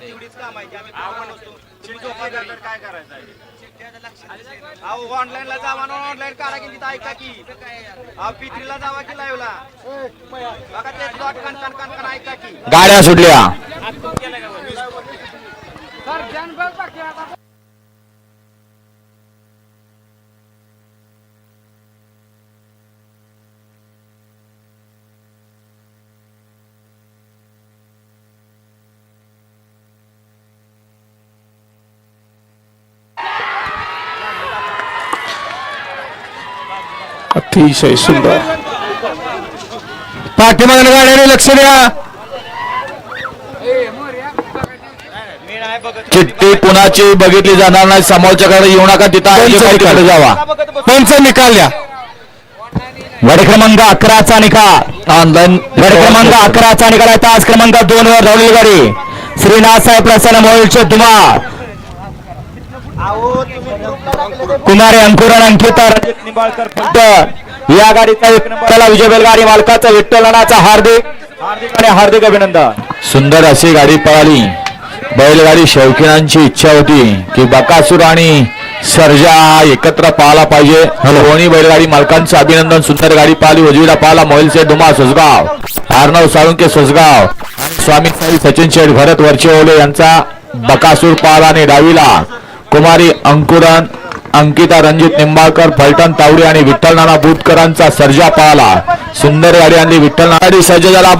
तेवढीच काम आहे आम्ही नसतो. काय करायचं आहे? अहो ऑनलाईनला जावा ना ऑनलाईन काढा की तिथं ऐका की. अहो पित्रीला जावा की लाईव्हला बघा ते डॉट कन कन कन कन ऐका की. गाड्या सुटल्या. अतिशय सुंदर. पाठीमागल्या गाड्याने लक्ष द्या. चिठ्ठी कुणाची बघितली जाणार नाही समोरच्याकडे येऊ नका तिथं. जावा. पंच निकाल द्या. गड क्रमांक अकराचा निकाल. ऑनलाईन गड क्रमांक अकराचा निकाल आहे. तास क्रमांक दोन वर धावलेली गाडी. श्रीनाथ साहेब प्रसन्न मोहिलचे तुम्हा अहो तुम्ही ग्रुपला टाकले ते कुमारी अंकुरण अंकिता रजत निंबाळकर फलटण या गाडीचा एक नंबरला विजय बैलगाडी मालकाचा विठ्ठल नानाचा हार्दिक हार्दिक आणि हार्दिक अभिनंदन. सुंदर अशी गाडी पळाली. बैलगाडी शौकीनांची इच्छा होती की बकासूर आणि सर्जा एकत्र पाहायला पाहिजे. दोन्ही बैलगाडी मालकांचं अभिनंदन. सुंदर गाडी पाहिली उजवीला पाहिला मोहिलचे डुमा सुसगाव अर्णव साळुंके सुसगाव स्वामी साई सचिन शेठ भरत वरचेओले यांचा बकासूर पाहिला आणि डावीला कुमारी अंकुरन अंकिता रणजित निंबाळकर फलटण तावडे आणि विठ्ठल नाना बुटकरांचा सर्जा पाहला सुंदर गाडी आणली विठ्ठल नाडी सज्ज झाला